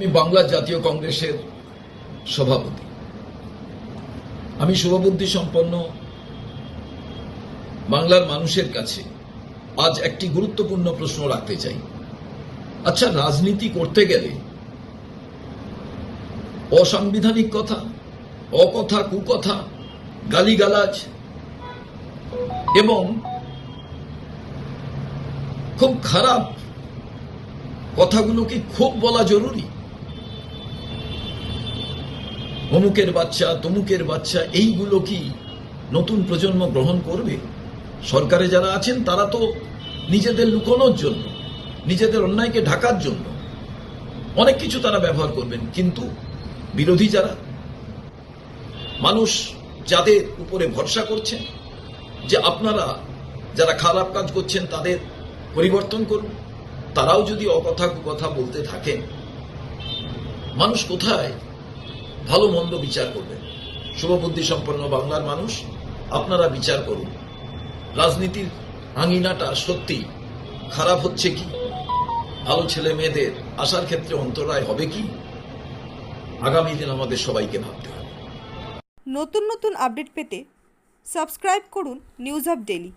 আমি বাংলা জাতীয় কংগ্রেসের সভাপতি। আমি শুভবুদ্ধি সম্পন্ন বাংলার মানুষের কাছে আজ একটি গুরুত্বপূর্ণ প্রশ্ন রাখতে চাই। আচ্ছা রাজনীতি করতে গেলে অসাংবিধানিক কথা, অকথা, কুকথা, গালিগালাজ এবং খুব খারাপ কথাগুলো কি খুব বলা জরুরি। অমুকের বাচ্চা, তমুকের বাচ্চা, এইগুলো কি নতুন প্রজন্ম গ্রহণ করবে? সরকারে যারা আছেন, তারা তো নিজেদের লুকোনোর জন্য, নিজেদের অন্যায়কে ঢাকার জন্য অনেক কিছু তারা ব্যবহার করবেন। কিন্তু বিরোধী যারা, মানুষ যাদের উপরে ভরসা করছেন, যে আপনারা যারা খারাপ কাজ করছেন, তাদের পরিবর্তন করুন। তারাও যদি অকথা কুকথা বলতে থাকেন, মানুষ কোথায় ভালো মন্দ বিচার করবেন শুভবুদ্ধি সম্পন্ন বাংলার মানুষ, আপনারা বিচার করুন। রাজনীতির আঙিনাটা সত্যি খারাপ হচ্ছে কি? ভালো ছেলে মেয়েদের আসার ক্ষেত্রে অন্তরায় হবে কি? আগামী দিন আমাদের সবাইকে ভাবতে হবে। নতুন নতুন আপডেট পেতে সাবস্ক্রাইব করুন নিউজ আপ ডেলি